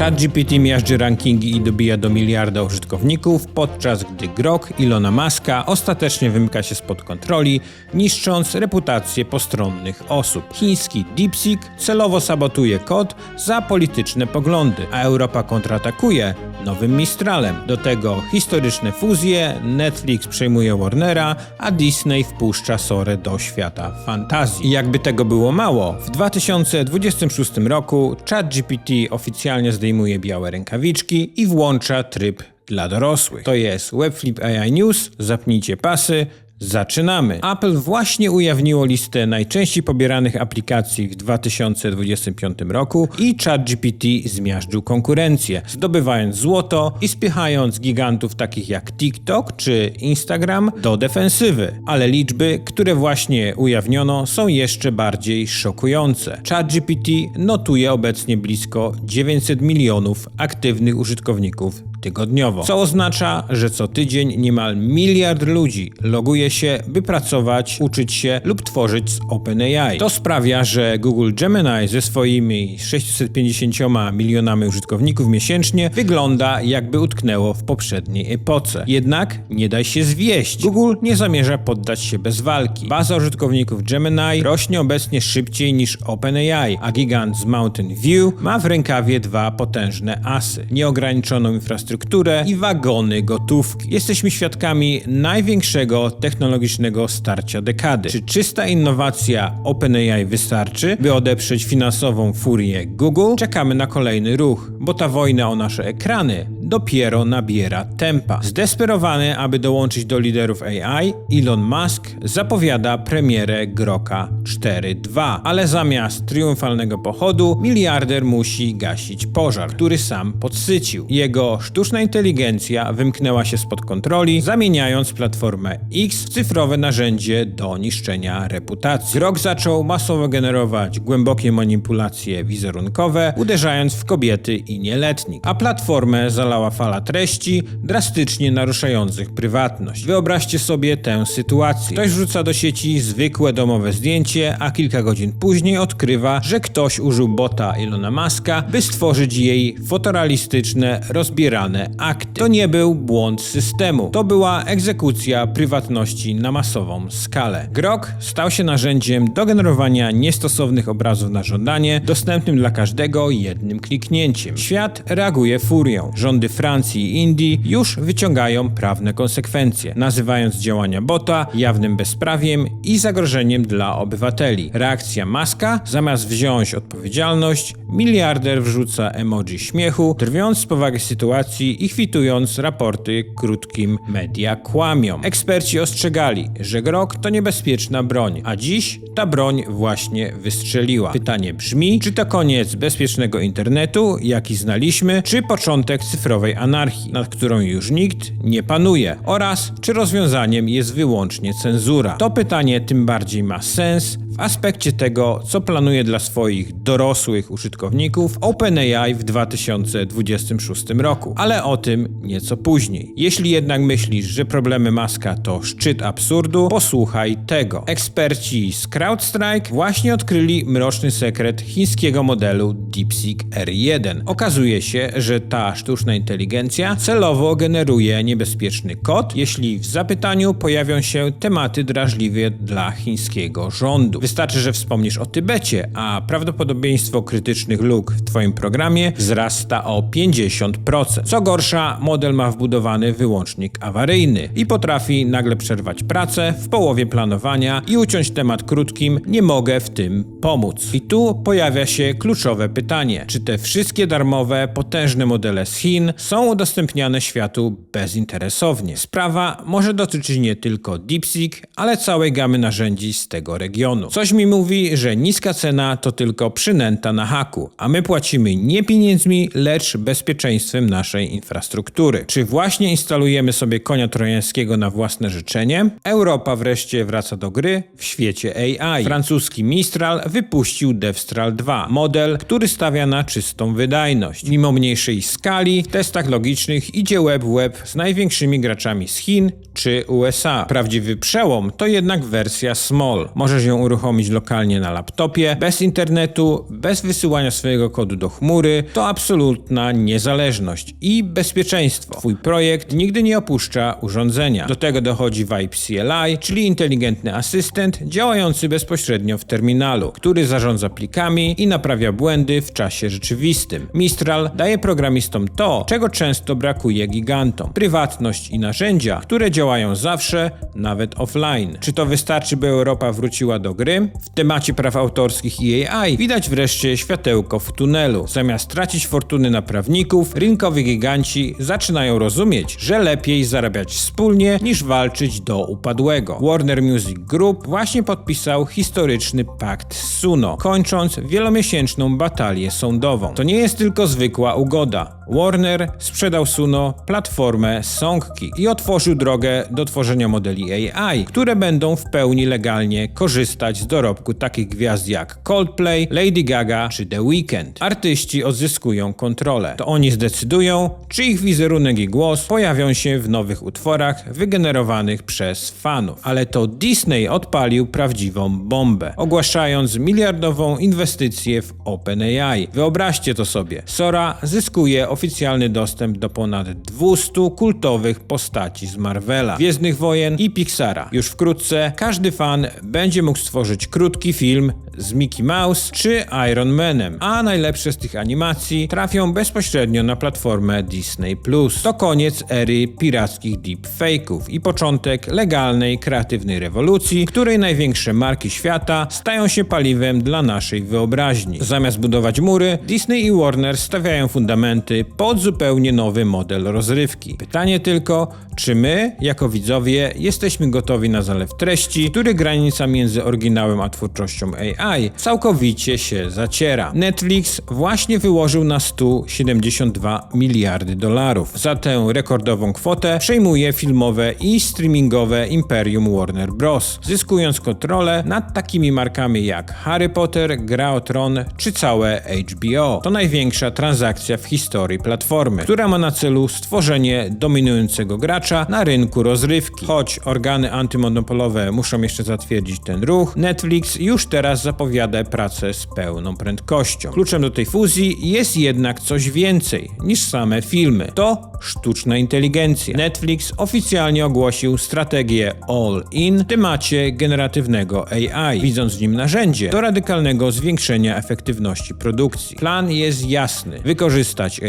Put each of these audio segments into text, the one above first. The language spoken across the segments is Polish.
ChatGPT miażdży rankingi i dobija do miliarda użytkowników, podczas gdy Grok Ilona Maska ostatecznie wymyka się spod kontroli, niszcząc reputację postronnych osób. Chiński DeepSeek celowo sabotuje kod za polityczne poglądy, a Europa kontratakuje nowym Mistralem. Do tego historyczne fuzje, Netflix przejmuje Warnera, a Disney wpuszcza Sorę do świata fantazji. I jakby tego było mało, w 2026 roku ChatGPT oficjalnie zdejmuje białe rękawiczki i włącza tryb dla dorosłych. To jest Webflip AI News, zapnijcie pasy, Zaczynamy. Apple właśnie ujawniło listę najczęściej pobieranych aplikacji w 2025 roku i ChatGPT zmiażdżył konkurencję, zdobywając złoto i spychając gigantów takich jak TikTok czy Instagram do defensywy. Ale liczby, które właśnie ujawniono, są jeszcze bardziej szokujące. ChatGPT notuje obecnie blisko 900 milionów aktywnych użytkowników tygodniowo. Co oznacza, że co tydzień niemal miliard ludzi loguje się, by pracować, uczyć się lub tworzyć z OpenAI. To sprawia, że Google Gemini ze swoimi 650 milionami użytkowników miesięcznie wygląda jakby utknęło w poprzedniej epoce. Jednak nie daj się zwieść. Google nie zamierza poddać się bez walki. Baza użytkowników Gemini rośnie obecnie szybciej niż OpenAI, a gigant z Mountain View ma w rękawie dwa potężne asy. Nieograniczoną infrastrukturę infrastrukturę i wagony gotówki. Jesteśmy świadkami największego technologicznego starcia dekady. Czy czysta innowacja OpenAI wystarczy, by odeprzeć finansową furię Google? Czekamy na kolejny ruch, bo ta wojna o nasze ekrany dopiero nabiera tempa. Zdesperowany, aby dołączyć do liderów AI, Elon Musk zapowiada premierę Groka 4.2, ale zamiast triumfalnego pochodu, miliarder musi gasić pożar, który sam podsycił. Jego sztuczna inteligencja wymknęła się spod kontroli, zamieniając platformę X w cyfrowe narzędzie do niszczenia reputacji. Grok zaczął masowo generować głębokie manipulacje wizerunkowe, uderzając w kobiety i nieletnich, a platformę zalała fala treści drastycznie naruszających prywatność. Wyobraźcie sobie tę sytuację. Ktoś wrzuca do sieci zwykłe domowe zdjęcie, a kilka godzin później odkrywa, że ktoś użył bota Ilona Maska, by stworzyć jej fotorealistyczne, rozbierane akty. To nie był błąd systemu. To była egzekucja prywatności na masową skalę. Grok stał się narzędziem do generowania niestosownych obrazów na żądanie, dostępnym dla każdego jednym kliknięciem. Świat reaguje furią. Rządy Francji i Indii już wyciągają prawne konsekwencje, nazywając działania bota jawnym bezprawiem i zagrożeniem dla obywateli. Reakcja Maska, zamiast wziąć odpowiedzialność, miliarder wrzuca emoji śmiechu, drwiąc z powagi sytuacji i chwitując raporty krótkim media kłamią. Eksperci ostrzegali, że grok to niebezpieczna broń, a dziś ta broń właśnie wystrzeliła. Pytanie brzmi, czy to koniec bezpiecznego internetu, jaki znaliśmy, czy początek cyfrowej anarchii, nad którą już nikt nie panuje, oraz czy rozwiązaniem jest wyłącznie cenzura. To pytanie tym bardziej ma sens w aspekcie tego, co planuje dla swoich dorosłych użytkowników OpenAI w 2026 roku, ale o tym nieco później. Jeśli jednak myślisz, że problemy Maska to szczyt absurdu, posłuchaj tego. Eksperci z CrowdStrike właśnie odkryli mroczny sekret chińskiego modelu DeepSeek R1. Okazuje się, że ta sztuczna inteligencja celowo generuje niebezpieczny kod, jeśli w zapytaniu pojawią się tematy drażliwe dla chińskiego rządu. Wystarczy, że wspomnisz o Tybecie, a prawdopodobieństwo krytycznych luk w Twoim programie wzrasta o 50%. Co gorsza, model ma wbudowany wyłącznik awaryjny i potrafi nagle przerwać pracę w połowie planowania i uciąć temat krótkim nie mogę w tym pomóc. I tu pojawia się kluczowe pytanie, czy te wszystkie darmowe, potężne modele z Chin są udostępniane światu bezinteresownie. Sprawa może dotyczyć nie tylko DeepSeek, ale całej gamy narzędzi z tego regionu. Coś mi mówi, że niska cena to tylko przynęta na haku, a my płacimy nie pieniędzmi, lecz bezpieczeństwem naszej infrastruktury. Czy właśnie instalujemy sobie konia trojańskiego na własne życzenie? Europa wreszcie wraca do gry w świecie AI. Francuski Mistral wypuścił Devstral 2, model, który stawia na czystą wydajność. Mimo mniejszej skali, w testach logicznych idzie web w web z największymi graczami z Chin czy USA. Prawdziwy przełom to jednak wersja small. Możesz ją uruchomić uruchomić lokalnie na laptopie, bez internetu, bez wysyłania swojego kodu do chmury, to absolutna niezależność i bezpieczeństwo. Twój projekt nigdy nie opuszcza urządzenia. Do tego dochodzi Vibe CLI, czyli inteligentny asystent działający bezpośrednio w terminalu, który zarządza plikami i naprawia błędy w czasie rzeczywistym. Mistral daje programistom to, czego często brakuje gigantom: prywatność i narzędzia, które działają zawsze, nawet offline. Czy to wystarczy, by Europa wróciła do gry? W temacie praw autorskich i AI widać wreszcie światełko w tunelu. Zamiast tracić fortuny na prawników, rynkowi giganci zaczynają rozumieć, że lepiej zarabiać wspólnie niż walczyć do upadłego. Warner Music Group właśnie podpisał historyczny pakt z Suno, kończąc wielomiesięczną batalię sądową. To nie jest tylko zwykła ugoda. Warner sprzedał Suno platformę Songki i otworzył drogę do tworzenia modeli AI, które będą w pełni legalnie korzystać z dorobku takich gwiazd jak Coldplay, Lady Gaga czy The Weeknd. Artyści odzyskują kontrolę. To oni zdecydują, czy ich wizerunek i głos pojawią się w nowych utworach wygenerowanych przez fanów. Ale to Disney odpalił prawdziwą bombę, ogłaszając miliardową inwestycję w OpenAI. Wyobraźcie to sobie. Sora zyskuje oficjalny dostęp do ponad 200 kultowych postaci z Marvela, Gwiezdnych Wojen i Pixara. Już wkrótce każdy fan będzie mógł stworzyć krótki film z Mickey Mouse czy Iron Manem, a najlepsze z tych animacji trafią bezpośrednio na platformę Disney+. To koniec ery pirackich deepfake'ów i początek legalnej, kreatywnej rewolucji, której największe marki świata stają się paliwem dla naszej wyobraźni. Zamiast budować mury, Disney i Warner stawiają fundamenty pod zupełnie nowy model rozrywki. Pytanie tylko, czy my, jako widzowie, jesteśmy gotowi na zalew treści, który granica między oryginałem a twórczością AI całkowicie się zaciera. Netflix właśnie wyłożył na stół 72 miliardy dolarów. Za tę rekordową kwotę przejmuje filmowe i streamingowe imperium Warner Bros., zyskując kontrolę nad takimi markami jak Harry Potter, Gra o Tron czy całe HBO. To największa transakcja w historii platformy, która ma na celu stworzenie dominującego gracza na rynku rozrywki. Choć organy antymonopolowe muszą jeszcze zatwierdzić ten ruch, Netflix już teraz zapowiada pracę z pełną prędkością. Kluczem do tej fuzji jest jednak coś więcej niż same filmy. To sztuczna inteligencja. Netflix oficjalnie ogłosił strategię All In w temacie generatywnego AI, widząc w nim narzędzie do radykalnego zwiększenia efektywności produkcji. Plan jest jasny: wykorzystać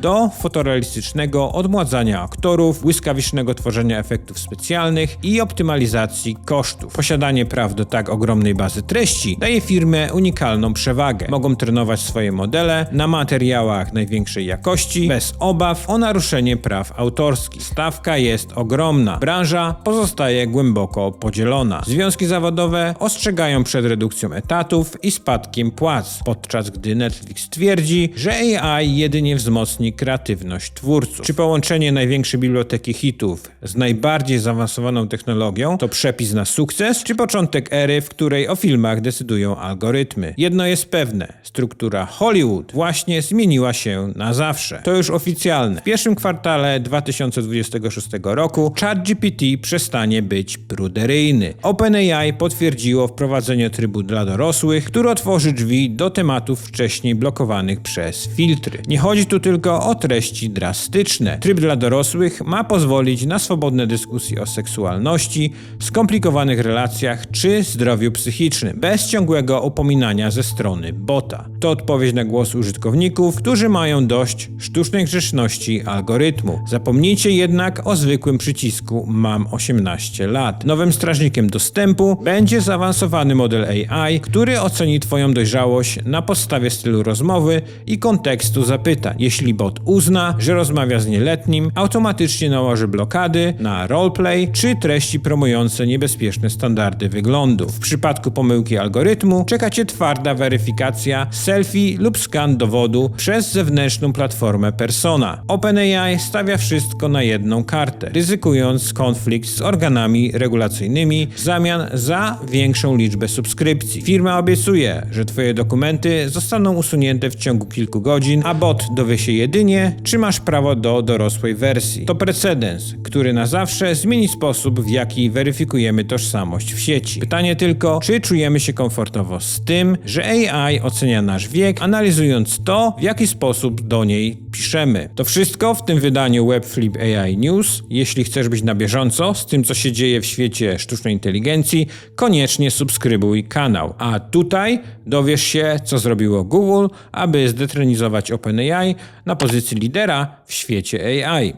Do fotorealistycznego odmładzania aktorów, błyskawicznego tworzenia efektów specjalnych i optymalizacji kosztów. Posiadanie praw do tak ogromnej bazy treści daje firmie unikalną przewagę. Mogą trenować swoje modele na materiałach największej jakości bez obaw o naruszenie praw autorskich. Stawka jest ogromna. Branża pozostaje głęboko podzielona. Związki zawodowe ostrzegają przed redukcją etatów i spadkiem płac, podczas gdy Netflix twierdzi, że AI jedynie wzmocni kreatywność twórców. Czy połączenie największej biblioteki hitów z najbardziej zaawansowaną technologią to przepis na sukces, czy początek ery, w której o filmach decydują algorytmy? Jedno jest pewne: struktura Hollywood właśnie zmieniła się na zawsze. To już oficjalne. W pierwszym kwartale 2026 roku ChatGPT przestanie być pruderyjny. OpenAI potwierdziło wprowadzenie trybu dla dorosłych, który otworzy drzwi do tematów wcześniej blokowanych przez filtry. Nie chodzi tu tylko o treści drastyczne. Tryb dla dorosłych ma pozwolić na swobodne dyskusje o seksualności, skomplikowanych relacjach czy zdrowiu psychicznym, bez ciągłego upominania ze strony bota. To odpowiedź na głos użytkowników, którzy mają dość sztucznej grzeczności algorytmu. Zapomnijcie jednak o zwykłym przycisku Mam 18 lat. Nowym strażnikiem dostępu będzie zaawansowany model AI, który oceni Twoją dojrzałość na podstawie stylu rozmowy i kontekstu zapytań. Jeśli bot uzna, że rozmawia z nieletnim, automatycznie nałoży blokady na roleplay czy treści promujące niebezpieczne standardy wyglądu. W przypadku pomyłki algorytmu czeka Cię twarda weryfikacja, selfie lub skan dowodu przez zewnętrzną platformę Persona. OpenAI stawia wszystko na jedną kartę, ryzykując konflikt z organami regulacyjnymi w zamian za większą liczbę subskrypcji. Firma obiecuje, że Twoje dokumenty zostaną usunięte w ciągu kilku godzin, a bot do dowie się jedynie, czy masz prawo do dorosłej wersji. To precedens, który na zawsze zmieni sposób, w jaki weryfikujemy tożsamość w sieci. Pytanie tylko, czy czujemy się komfortowo z tym, że AI ocenia nasz wiek, analizując to, w jaki sposób do niej piszemy. To wszystko w tym wydaniu Webflip AI News. Jeśli chcesz być na bieżąco z tym, co się dzieje w świecie sztucznej inteligencji, koniecznie subskrybuj kanał. A tutaj dowiesz się, co zrobiło Google, aby zdetronizować OpenAI na pozycji lidera w świecie AI.